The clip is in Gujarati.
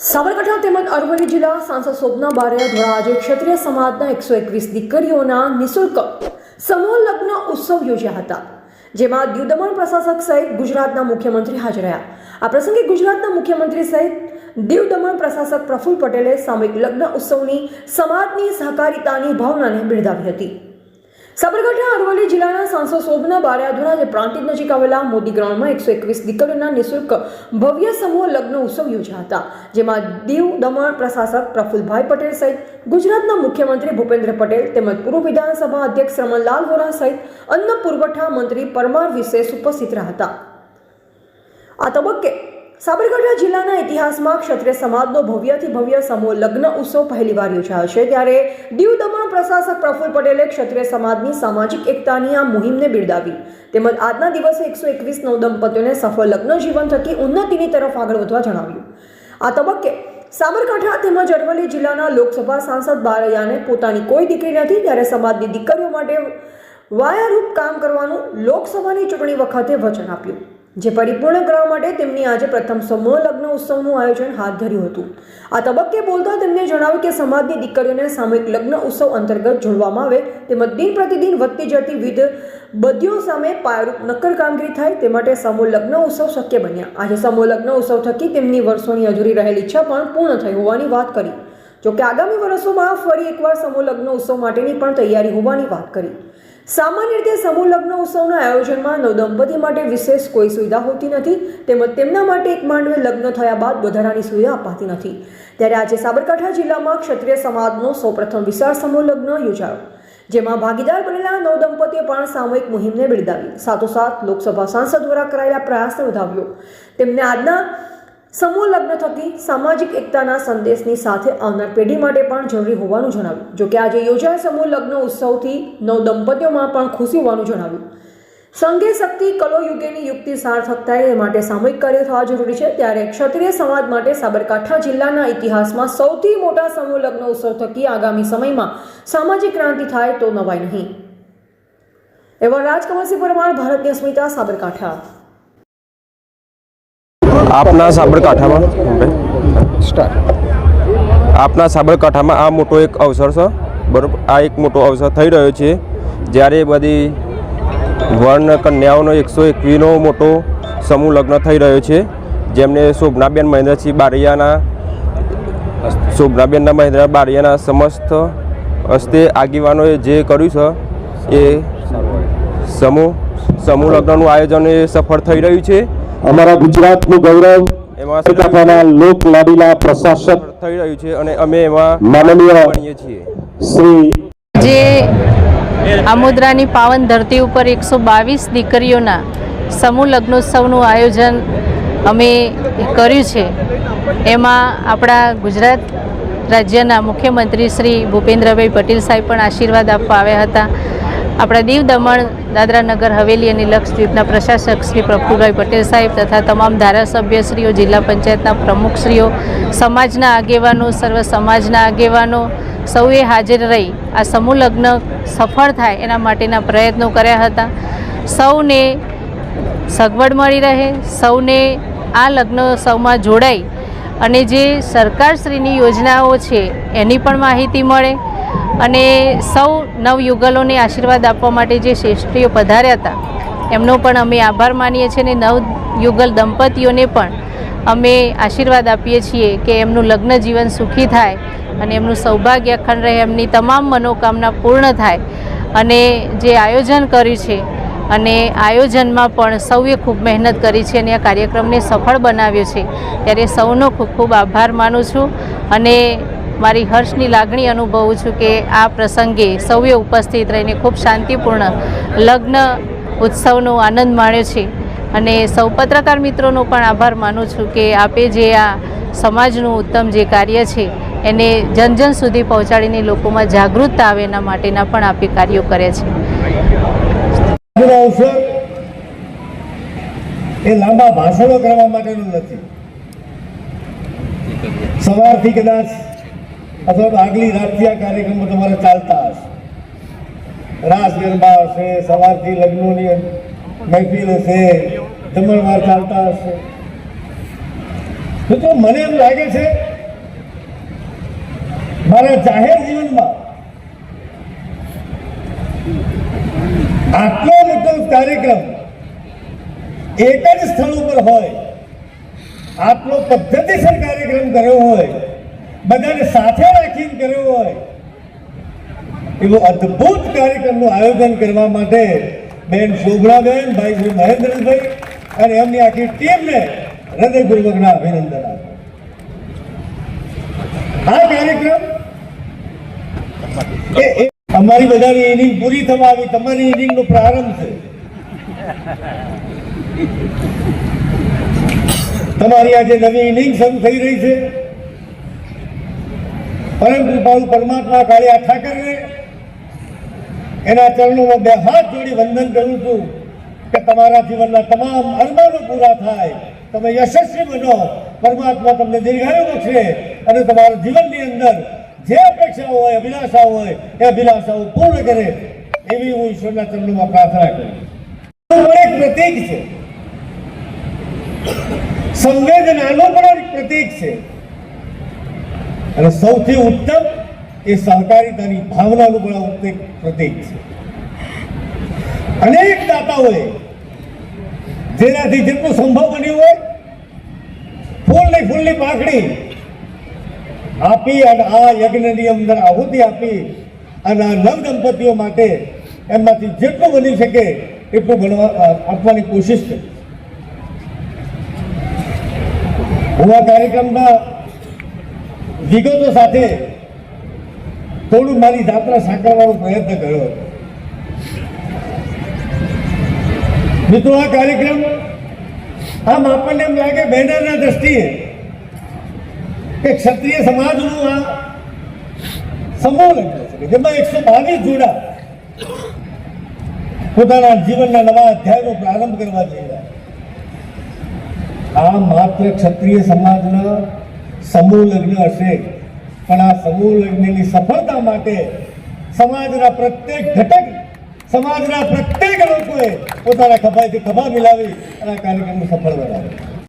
સાબરકાંઠા તેમજ અરવલ્લી જિલ્લા સાંસદ શોભના બારે દ્વારા આજે ક્ષત્રિય સમાજના એકસો એકવીસ દીકરીઓના નિઃશુલ્ક સમૂહ લગ્ન ઉત્સવ યોજ્યા હતા, જેમાં દીવ પ્રશાસક સહિત ગુજરાતના મુખ્યમંત્રી હાજર રહ્યા. આ પ્રસંગે ગુજરાતના મુખ્યમંત્રી સહિત દીવ પ્રશાસક પ્રફુલ્લ પટેલે સામૂહિક લગ્ન ઉત્સવની સમાજની સહકારિતાની ભાવનાને બિરદાવી હતી. સાબરકાંઠા, અરવલ્લી જિલ્લાના સાંસદ શોભના બારિયા દ્વારા પ્રાંતિજ નજીક આવેલા મોદી ગ્રાઉન્ડમાં એકસો એકવીસ દીકરીઓના નિઃશુલ્ક ભવ્ય સમૂહ લગ્ન ઉત્સવ યોજ્યા હતા, જેમાં દીવ દમણ પ્રશાસક પ્રફુલભાઈ પટેલ સહિત ગુજરાતના મુખ્યમંત્રી ભૂપેન્દ્ર પટેલ તેમજ પૂર્વ વિધાનસભા અધ્યક્ષ રમણલાલ વોરા સહિત અન્ન પુરવઠા મંત્રી પરમાર વિશેષ ઉપસ્થિત રહ્યા હતા. આ તબક્કે સાબરકાંઠા જિલ્લાના ઇતિહાસમાં ક્ષત્રિય સમાજનો ભવ્યથી ભવ્ય સમૂહ લગ્ન ઉત્સવ પહેલીવાર યોજાયો છે, ત્યારે દીવ દમણ પ્રશાસક પ્રફુલ્લ પટેલે ક્ષત્રિય સમાજની સામાજિક એકતાની આ મુહિમને બિરદાવી. તેમજ આજના દિવસે એકસો એકવીસ નવ દંપતીઓને સફળ લગ્ન જીવન થકી ઉન્નતિની તરફ આગળ વધવા જણાવ્યું. આ તબક્કે સાબરકાંઠા તેમજ અરવલ્લી જિલ્લાના લોકસભા સાંસદ બારૈયાને પોતાની કોઈ દીકરી નથી, ત્યારે સમાજની દીકરીઓ માટે વાયારૂપ કામ કરવાનું લોકસભાની ચૂંટણી વખતે વચન આપ્યું. જે પરિપૂર્ણ કરવા માટે તેમની આજે પ્રથમ સમૂહ લગ્ન ઉત્સવનું આયોજન હાથ ધર્યું હતું. આ તબક્કે બોલતા તેમણે જણાવ્યું કે સમાજની દીકરીઓને સામૂહિક લગ્ન ઉત્સવ અંતર્ગત જોડવામાં આવે તેમજ દિન પ્રતિદિન વધતી જતી વિધ બધીઓ સામે પાયરૂપ નક્કર કામગીરી થાય તે માટે સમૂહ લગ્ન ઉત્સવ શક્ય બન્યા. આજે સમૂહ લગ્ન ઉત્સવ થકી તેમની વર્ષોની અધૂરી રહેલી ઈચ્છા પણ પૂર્ણ થઈ હોવાની વાત કરી. જોકે આગામી વર્ષોમાં ફરી એકવાર સમૂહ લગ્ન ઉત્સવ માટેની પણ તૈયારી હોવાની વાત કરી. સામાન્ય રીતે સમૂહ લગ્ન ઉત્સવના આયોજનમાં નવદંપતિ માટે વિશેષ કોઈ સુવિધા હોતી નથી, તેમજ તેમના માટે એક માંડવે લગ્ન થયા બાદ વધારાની સુવિધા અપાતી નથી. ત્યારે આજે સાબરકાંઠા જિલ્લામાં ક્ષત્રિય સમાજનો સૌપ્રથમ વિશાળ સમૂહ લગ્ન યોજાયો, જેમાં ભાગીદાર બનેલા નવદંપતીએ પણ સામૂહિક મુહિમને બિરદાવી સાથોસાથ લોકસભા સાંસદ દ્વારા કરાયેલા પ્રયાસને વધાવ્યો. તેમને આજના સમૂહ લગ્ન થકી સામાજિક એકતાના સંદેશની સાથે આવનાર પેઢી માટે પણ જરૂરી હોવાનું જણાવ્યું. જોકે આજે યોજાયેલ સમૂહ લગ્ન ઉત્સવથી નવ દંપતીઓમાં પણ ખુશી હોવાનું જણાવ્યું. સંઘે શક્તિ, કલો યુગેની યુક્તિ સાર્થક થાય એ માટે સામૂહિક કાર્ય થવા જરૂરી છે. ત્યારે ક્ષત્રિય સમાજ માટે સાબરકાંઠા જિલ્લાના ઇતિહાસમાં સૌથી મોટા સમૂહ લગ્ન ઉત્સવ થકી આગામી સમયમાં સામાજિક ક્રાંતિ થાય તો નવાય નહીં. એવા રાજકમલસિંહ પરમાર ભારતીય સ્મિતા સાબરકાંઠા. આપના સાબરકાંઠામાં? આપના સાબરકાંઠામાં આ મોટો એક અવસર છે બરાબર? આ એક મોટો અવસર થઈ રહ્યો છે જ્યારે બધી વર્ણ કન્યાઓનો એકસો એકવીનો મોટો સમૂહ લગ્ન થઈ રહ્યો છે જેમને શોભનાબેન મહેન્દ્રસિંહ બારિયાના શોભનાબેનના મહેન્દ્ર બારિયાના સમસ્ત હસ્તે આગેવાનોએ જે કર્યું છે એ સમૂહ સમૂહ લગ્નનું આયોજન એ સફળ થઈ રહ્યું છે. અમારા ગુજરાતનું ગૌરવ એમાં સાબરકાંઠાના લોક લાડીલા પ્રશાસક થઈ રહ્યું છે અને અમે એમાં માનનીય શ્રી જે આમોદરાની પાવન ધરતી ઉપર એકસો બાવીસ દીકરીઓના સમૂહ લગ્નોત્સવનું આયોજન અમે કર્યું છે. એમાં આપણા ગુજરાત રાજ્યના મુખ્યમંત્રી શ્રી ભૂપેન્દ્રભાઈ પટેલ સાહેબ પણ આશીર્વાદ આપવા આવ્યા હતા. આપણા દીવ દમણ દાદરા નગર હવેલી અને લક્ષદ્વીપના પ્રશાસક શ્રી પ્રફુલભાઈ પટેલ સાહેબ તથા તમામ ધારાસભ્યશ્રીઓ, જિલ્લા પંચાયતના પ્રમુખશ્રીઓ, સમાજના આગેવાનો, સર્વ સમાજના આગેવાનો સૌએ હાજર રહી આ સમૂહ લગ્ન સફળ થાય એના માટેના પ્રયત્નો કર્યા હતા. સૌને સગવડ મળી રહે, સૌને આ લગ્ન સૌમાં જોડાય અને જે સરકારશ્રીની યોજનાઓ છે એની પણ માહિતી મળે. અને સૌ નવયુગલોને આશીર્વાદ આપવા માટે જે શ્રેષ્ઠીઓ પધાર્યા હતા, એમનો પણ અમે આભાર માનીએ છીએ અને નવયુગલ દંપતીઓને પણ અમે આશીર્વાદ આપીએ છીએ કે એમનું લગ્ન જીવન સુખી થાય અને એમનું સૌભાગ્ય અખંડ રહે, એમની તમામ મનોકામના પૂર્ણ થાય અને જે આયોજન કર્યું છે અને આયોજનમાં પણ સૌએ ખૂબ મહેનત કરી છે અને આ કાર્યક્રમને સફળ બનાવ્યો છે. ત્યારે સૌનો ખૂબ ખૂબ આભાર માનું છું અને મારી હર્ષની લાગણી અનુભવું છું કે આ પ્રસંગે સૌએ ઉપસ્થિત રહીને ખૂબ શાંતિપૂર્ણ લગ્ન ઉત્સવનો આનંદ માણ્યો છે. અને સૌ પત્રકાર મિત્રોનો પણ આભાર માનું છું કે આપે જે આ સમાજનું ઉત્તમ જે કાર્ય છે, એને જન જન સુધી પહોંચાડીને લોકોમાં જાગૃતતા આવે એના માટેના પણ આપે કાર્યો કરે છે. એ લાંબા ભાષણો કરવા માટેનું નથી. સવારથી કદાચ અથવા તો આગલી રાતથી આ કાર્યક્રમો તમારે ચાલતા હશે. રાસ ગરબા હશે, સવારથી લગ્નોની મહેફિલ હશે જમણવાર ચાલતા હશે. મિત્રો મને એમ લાગે છે, મારા જાહેર જીવનમાં આટલો મોટો કાર્યક્રમ એક જ સ્થળ ઉપર હોય, આટલો પદ્ધતિસર કાર્યક્રમ કર્યો હોય બધાને સાથે રાખીને કર્યો હોય. એવો અદ્ભુત કાર્યક્રમનું આયોજન કરવા માટે બેન શોભરાબેન ભાઈ શ્રી મહેન્દ્રભાઈ અને એમની આખી ટીમને હૃદયપૂર્વકના અભિનંદન આપો. આ કાર્યક્રમ અમારી બધાની ઇનિંગ પૂરી થવા આવી તમારી ઇનિંગનો પ્રારંભ છે. તમારી આજે નવી ઇનિંગ શરૂ થઈ રહી છે. પરમ કૃપાળુ પરમાત્મા કાળિયા ઠાકરને એના ચરણોમાં બે હાથ જોડી વંદન કરું છું કે તમારા જીવનના તમામ અરમાનો પૂરા થાય. તમે યશસ્વી બનો. પરમાત્મા તમને દીર્ઘાયુ બક્ષે અને તમારા જીવનની અંદર જે અપેક્ષાઓ હોય, અભિલાષાઓ હોય, એ અભિલાષાઓ પૂર્ણ કરે એવી હું ઈશ્વરના ચરણોમાં પ્રાર્થના કરું એક પ્રતીક છે. સંવેદનાનો પણ પ્રતીક છે. અને સૌથી ઉત્તમ એ સહકારિતાની ભાવનાનું પણ ઉત્તમ પ્રતીક છે. અનેક દાતાઓએ જેનાથી જેટલું સંભવ બન્યું હોય, ફૂલની ફૂલની પાંખડી આપી અને આ યજ્ઞની અંદર આહુતિ આપી અને આ નવ દંપતીઓ માટે એમાંથી જેટલું બની શકે એટલું બનવા આપવાની કોશિશ કરી. હું આ કાર્યક્રમના વિગતો સાથે થોડું મારી જાત્રા સાંકળવાનો પ્રયત્ન કર્યો હતો. મિત્રો, આ કાર્યક્રમ આમ આપણને એમ લાગે બેનરના દ્રષ્ટિએ કે ક્ષત્રિય સમાજનું આ સમૂહ લગ્ન જેમાં એકસો બાવીસ જોડા પોતાના જીવનના નવા અધ્યાયનો પ્રારંભ કરવા જઈ રહ્યા આ માત્ર ક્ષત્રિય સમાજના સમૂહ લગ્ન હશે. પણ આ સમૂહ લગ્નની સફળતા માટે સમાજના પ્રત્યેક ઘટક, સમાજના પ્રત્યેક લોકોએ પોતાના ખભાથી ખભા મિલાવી અને આ કાર્યક્રમને સફળ બનાવ્યો.